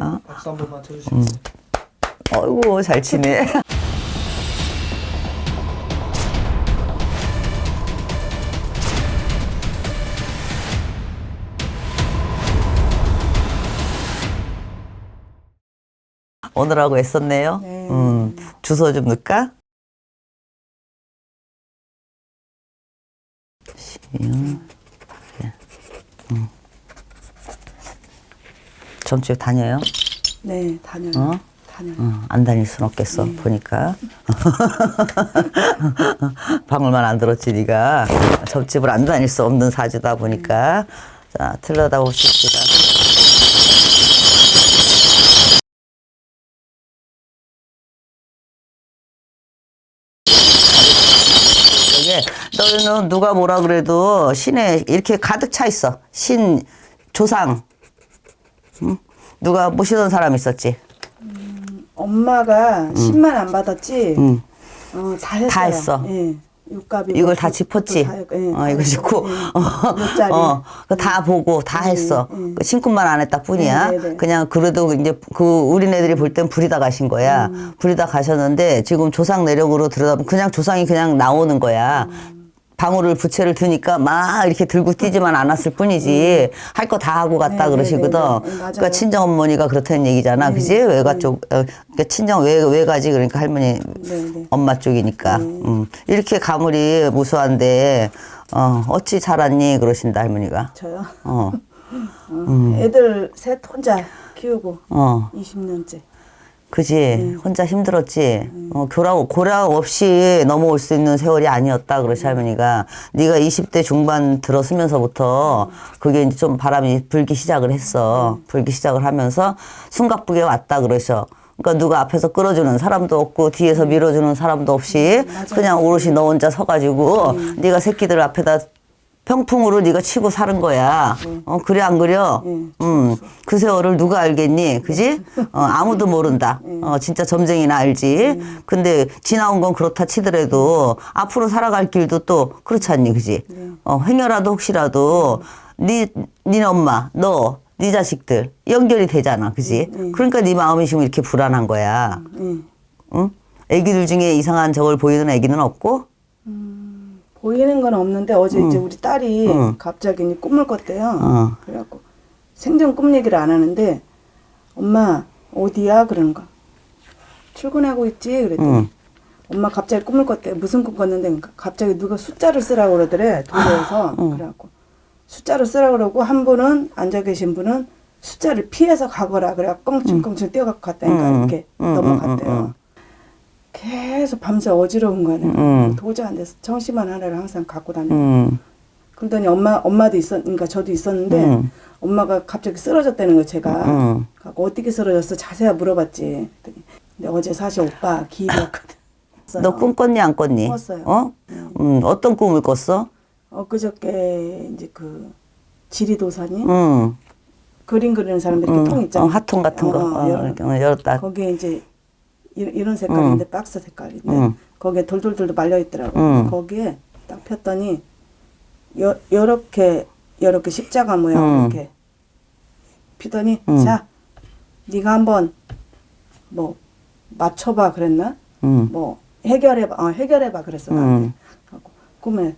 어? 박수 한 번만 쳐주시겠어요? 어이구 잘 치네. 오늘하고 애썼네요. 네. 음, 주소 좀 넣을까? 시흥, 네. 음. 점집 다녀요? 네, 다녀요. 어? 다녀요. 어, 안 다닐 순 없겠어 보니까 방울만 안 들었지 네가 점집을 안 다닐 수 없는 사주다 보니까 자 봅시다 이게 너는 누가 뭐라 그래도 신에 이렇게 가득 차 있어 신 조상 응? 누가 모시던 사람 있었지 엄마가 10만 안 받았지. 응. 어, 다 했어요. 다 했어. 예. 육갑이 이걸 뭐다 짚었지. 다 했- 예, 어, 다 이거 했어요. 짚고, 예. 어, 몇. 어, 그거 다 보고 다 했어. 음. 그 신분만 안 했다 뿐이야. 네, 네, 네. 그냥 그래도 이제 그 우리네들이 볼 땐 부리다 가신 거야. 음. 부리다 가셨는데 지금 조상 내력으로 들여다보면 그냥 조상이 그냥 나오는 거야. 음. 방울을 부채를 드니까 막 이렇게 들고 뛰지만 않았을 뿐이지 할 거 다 하고 갔다 네, 그러시거든. 네, 네, 네. 그러니까 친정 어머니가 그렇다는 얘기잖아, 그지? 외가 쪽, 어, 그러니까 친정 외 외가지 그러니까 할머니 네, 네. 엄마 쪽이니까. 음. 이렇게 가물이 무수한데, 어, 어찌 자랐니? 그러신다, 할머니가. 저요. 어, 어, 애들 셋 혼자 키우고 어, 20년째. 그지. 혼자 힘들었지. 어, 교락, 고락 없이 넘어올 수 있는 세월이 아니었다, 그러시 할머니가. 네가 20대 중반 들어서면서부터 그게 이제 좀 바람이 불기 시작을 했어. 불기 시작을 하면서 숨가쁘게 왔다, 그러셔. 그러니까 누가 앞에서 끌어주는 사람도 없고 뒤에서 밀어주는 사람도 없이 그냥 오롯이 너 혼자 서가지고 네가 새끼들 앞에다 평풍으로 네가 치고 사는 거야. 어 그래 안 그려? 음. 그 세월을 누가 알겠니? 그지? 어 아무도 모른다. 어 진짜 점쟁이나 알지. 근데 지나온 건 그렇다 치더라도 앞으로 살아갈 길도 또 그렇지 않니? 그지? 어 행여라도 혹시라도 네 니네 엄마 너 네 자식들 연결이 되잖아. 그지? 그러니까 네 마음이 지금 이렇게 불안한 거야. 예. 응? 애기들 중에 이상한 저걸 보이는 애기는 없고? 보이는 건 없는데 어제 이제 우리 딸이 갑자기 이제 꿈을 꿨대요. 어. 그래갖고 생전 꿈 얘기를 안 하는데 엄마 어디야 그러는 거. 출근하고 있지 그랬더니 응. 엄마 갑자기 꿈을 꿨대. 무슨 꿈 꿨는데 그러니까 갑자기 누가 숫자를 쓰라고 그러더래 도로에서 그래갖고 숫자를 쓰라고 그러고 한 분은 앉아 계신 분은 숫자를 피해서 가거라 그래 껑충껑충 뛰어갖고 갔다니까 응. 이렇게 응, 넘어갔대요. 응. 계속 밤새 어지러운 거네. 응. 도저히 안 돼서 청심환 하나를 항상 갖고 다니고. 음. 그러더니 엄마 엄마도 있었 그러니까 저도 있었는데 음. 엄마가 갑자기 쓰러졌다는 거 제가 음. 갖고 어떻게 쓰러졌어 자세히 물어봤지 그랬더니 근데 어제 사실 오빠 기일이었거든 너 꿈 꿨니 안 꿨니? 꿨어요. 어? 음, 어떤 꿈을 꿨어? 엊그저께 이제 그 지리도사님 응. 그림 그리는 사람들 이렇게 통 응. 있잖아 어, 하통 같은 거. 어, 어, 열었다. 거기에 이제 이- 이런 색깔인데 박스 색깔인데 응. 거기에 돌돌돌 말려 있더라고 응. 거기에 딱 폈더니 여, 요렇게 요렇게 십자가 모양 응. 이렇게 피더니 응. 자 네가 한번 뭐 맞춰봐 그랬나 응. 뭐 해결해봐 어, 해결해봐 그랬어 응. 나한테 하고 꿈에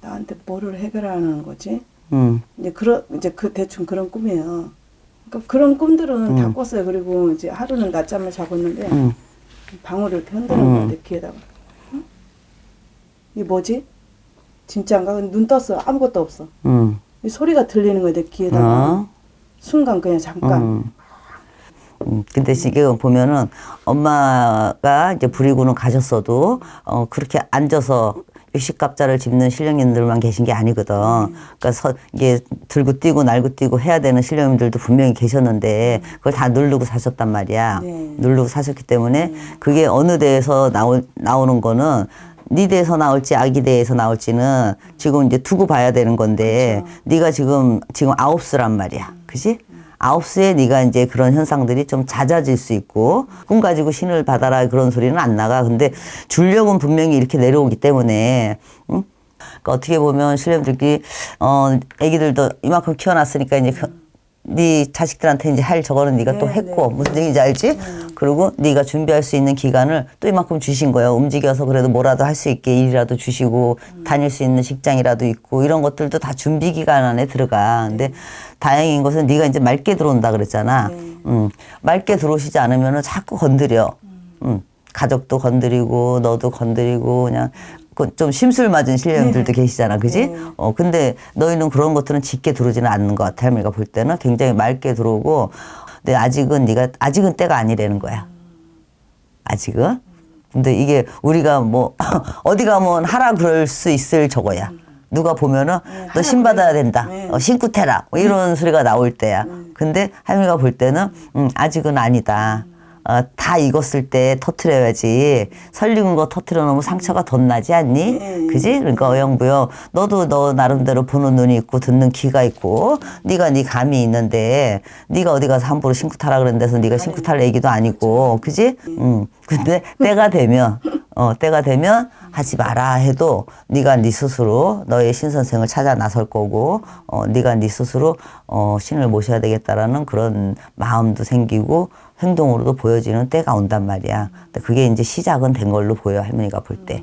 나한테 뭐를 해결하는 거지 응. 이제 그런 이제 그 대충 그런 꿈이에요. 그러니까 그런 꿈들은 다 꿨어요. 그리고 이제 하루는 낮잠을 자고 있는데 응. 방울을 이렇게 흔드는 거야 내 귀에다가. 응? 이게 뭐지? 진짜인가? 눈 떴어. 아무것도 없어. 응. 이 소리가 들리는 거야 내 귀에다가. 어? 순간 그냥 잠깐. 응. 음, 근데 지금 보면은 엄마가 이제 부리고는 가셨어도 어 그렇게 앉아서 육식갑자를 짚는 신령님들만 계신 게 아니거든. 그러니까 서, 이게 들고 뛰고 날고 뛰고 해야 되는 신령님들도 분명히 계셨는데 그걸 다 누르고 사셨단 말이야. 네. 누르고 사셨기 때문에 그게 어느 데에서 나오, 나오는 거는 네 대에서 나올지 아기 대에서 나올지는 지금 이제 두고 봐야 되는 건데 네가 지금 지금 아홉 수란 말이야. 그지? 아홉 수에 네가 이제 그런 현상들이 좀 잦아질 수 있고 꿈 가지고 신을 받아라 그런 소리는 안 나가. 근데 줄력은 분명히 이렇게 내려오기 때문에 응? 그러니까 어떻게 보면 신령들끼리 어 애기들도 이만큼 키워놨으니까 이제 겨- 네 자식들한테 이제 할 저거는 네가 또 네, 했고 네. 무슨 얘기인지 알지? 그리고 네가 준비할 수 있는 기간을 또 이만큼 주신 거예요. 움직여서 그래도 뭐라도 할 수 있게 일이라도 주시고 다닐 수 있는 직장이라도 있고 이런 것들도 다 준비 기간 안에 들어가. 근데 다행인 것은 네가 이제 맑게 들어온다 그랬잖아. 음, 맑게 들어오시지 않으면은 자꾸 건드려. 음, 가족도 건드리고 너도 건드리고 그냥 그 좀 심술 맞은 신령들도 계시잖아, 그지? 네. 어 근데 너희는 그런 것들은 짙게 들어오지는 않는 것 같아. 할머니가 볼 때는 굉장히 맑게 들어오고, 근데 아직은 네가 아직은 때가 아니라는 거야. 아직은. 근데 이게 우리가 뭐 어디 가면 하라 그럴 수 있을 저거야. 누가 보면은 너 신 받아야 된다. 네. 어, 신고 태라. 뭐 이런 소리가 나올 때야. 근데 할머니가 볼 때는 음, 아직은 아니다. 어, 다 익었을 때 터트려야지. 설익은 거 터트려 놓으면 상처가 더 나지 않니? 네. 그지? 그러니까 어영부영 너도 너 나름대로 보는 눈이 있고 듣는 귀가 있고 네가 네 감이 있는데 네가 어디 가서 함부로 신고 타라 그런 데서 네가 신고 탈 얘기도 아니고 그지? 음. 근데 때가 되면 어 때가 되면 하지 마라 해도 네가 네 스스로 너의 신 선생을 찾아 나설 거고 어 네가 네 스스로 어 신을 모셔야 되겠다라는 그런 마음도 생기고 행동으로도 보여지는 때가 온단 말이야. 그게 이제 시작은 된 걸로 보여 할머니가 볼 때.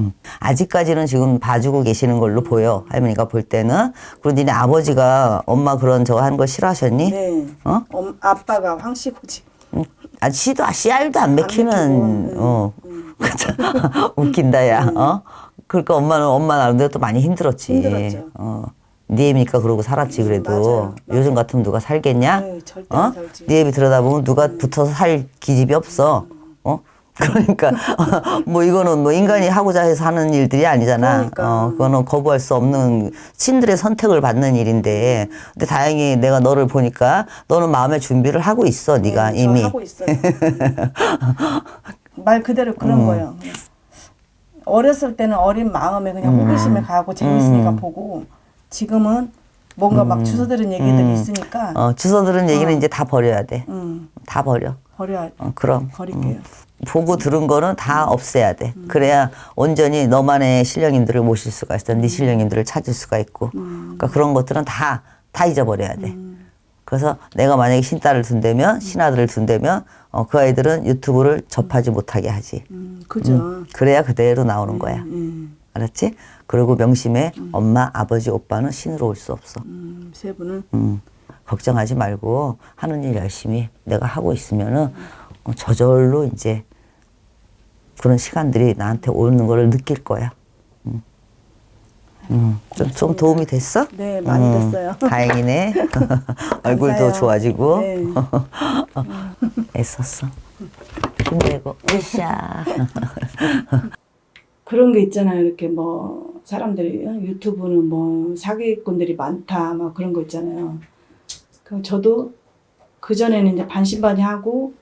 음. 아직까지는 지금 봐주고 계시는 걸로 보여 할머니가 볼 때는 그리고 니네 아버지가 엄마 그런 저거 하는 거 싫어하셨니? 네. 어? 엄, 아빠가 황씨고지. 음, 아 씨도 씨알도 안 맥히는 맥히고, 어 웃긴다 야 어? 그러니까 엄마는 엄마 나름대로 또 많이 힘들었지 힘들었죠. 어. 네 애미니까 그러고 살았지 그래도 맞아요, 요즘 같으면 누가 살겠냐 네, 절대 안 어? 살지. 네 들여다보면 누가 붙어서 살 기집이 없어 어 그러니까 뭐 이거는 뭐 인간이 하고자 해서 하는 일들이 아니잖아. 그러니까. 어, 그거는 거부할 수 없는 신들의 선택을 받는 일인데, 근데 다행히 내가 너를 보니까 너는 마음의 준비를 하고 있어, 네가 네, 저 이미. 하고 있어요. 말 그대로 그런 음. 거예요. 어렸을 때는 어린 마음에 그냥 호기심에 가고 재밌으니까 음. 보고 지금은 뭔가 막 주워 들은 얘기들이 있으니까 어, 주워 들은 얘기는 어. 이제 다 버려야 돼. 음, 다 버려. 버려 어, 그럼. 버릴게요. 보고 들은 거는 다 없애야 돼. 그래야 온전히 너만의 신령님들을 모실 수가 있어. 네 신령님들을 찾을 수가 있고. 그러니까 그런 것들은 다, 다 잊어버려야 돼. 그래서 내가 만약에 신딸을 둔다면, 신아들을 둔다면, 어, 그 아이들은 유튜브를 접하지 못하게 하지. 음, 그죠. 음, 그래야 그대로 나오는 거야. 음, 알았지? 그리고 명심해. 엄마, 아버지, 오빠는 신으로 올 수 없어. 음, 세 분은 음, 걱정하지 말고 하는 일 열심히 내가 하고 있으면은 어, 저절로 이제 그런 시간들이 나한테 오는 거를 느낄 거야. 음. 음, 좀, 좀 도움이 됐어? 네, 많이 음, 됐어요. 다행이네. 얼굴도 감사해요. 좋아지고 네. 애썼어. 힘내고 으쌰. 그런 게 있잖아요. 이렇게 뭐 사람들이 어, 유튜브는 뭐 사기꾼들이 많다 막 그런 거 있잖아요. 그 저도 그 전에는 이제 반신반의하고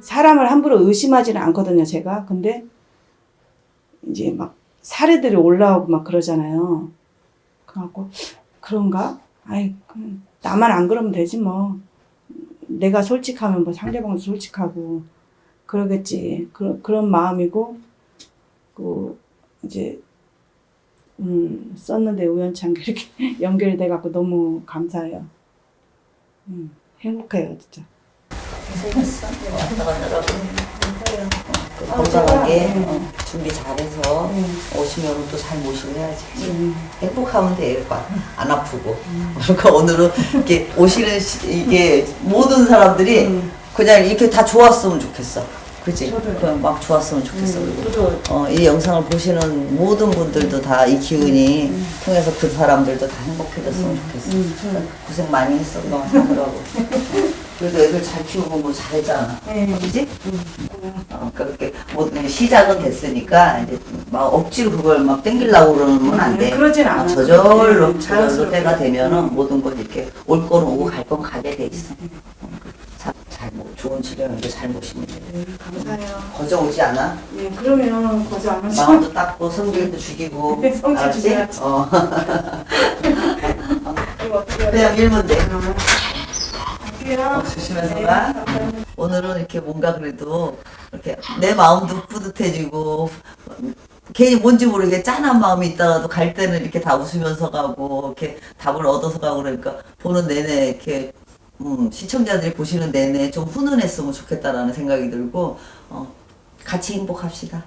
사람을 함부로 의심하지는 않거든요. 제가 근데 이제 막 사례들이 올라오고 막 그러잖아요. 그래갖고 그런가? 아이 나만 안 그러면 되지 뭐. 내가 솔직하면 뭐 상대방도 솔직하고 그러겠지. 그런 그런 마음이고 그 이제 음 썼는데 우연찮게 이렇게 연결이 돼갖고 너무 감사해요. 음 행복해요 진짜. 건강하게 어, 준비 잘해서 오시면 또 잘 모시고 해야지. 행복하면 돼, 오빠. 안 아프고. 그러니까 오늘은 이렇게 오시는 시- 이게 모든 사람들이 그냥 이렇게 다 좋았으면 좋겠어. 그지? 저도요. 그냥 막 좋았으면 좋겠어. 그리고 저도 어, 이 영상을 보시는 모든 분들도 다 이 기운이 통해서 그 사람들도 다 행복해졌으면 좋겠어. 음. 고생 많이 했어, 그동안 사느라고. 그래도 애들 잘 키우고 뭐 잘했잖아. 네. 그지? 어, 그렇게 뭐 시작은 됐으니까 이제 막 억지로 그걸 막 땡기려고 그러면 안 돼. 음, 그러진 않아. 어, 저절로 네, 저절로 자연스럽게. 때가 되면은 모든 건 이렇게 올 거는 오고 갈 건 가게 돼 있어. 어, 좋은 치료를 잘 모시면 돼. 네, 감사해요. 거저 오지 않아? 예, 그러면 거저 안 하죠. 마음도 닦고 성질도 죽이고. 네, 성질 알았지? 죽여야지. 어. 이거 어떻게 해야 그냥 밀면 돼. 어, 조심해서 네, 가. 감사합니다. 오늘은 이렇게 뭔가 그래도 이렇게 내 마음도 뿌듯해지고 괜히 뭔지 모르게 짠한 마음이 있다가도 갈 때는 이렇게 다 웃으면서 가고 이렇게 답을 얻어서 가고 그러니까 보는 내내 이렇게 음, 시청자들이 보시는 내내 좀 훈훈했으면 좋겠다라는 생각이 들고 어, 같이 행복합시다.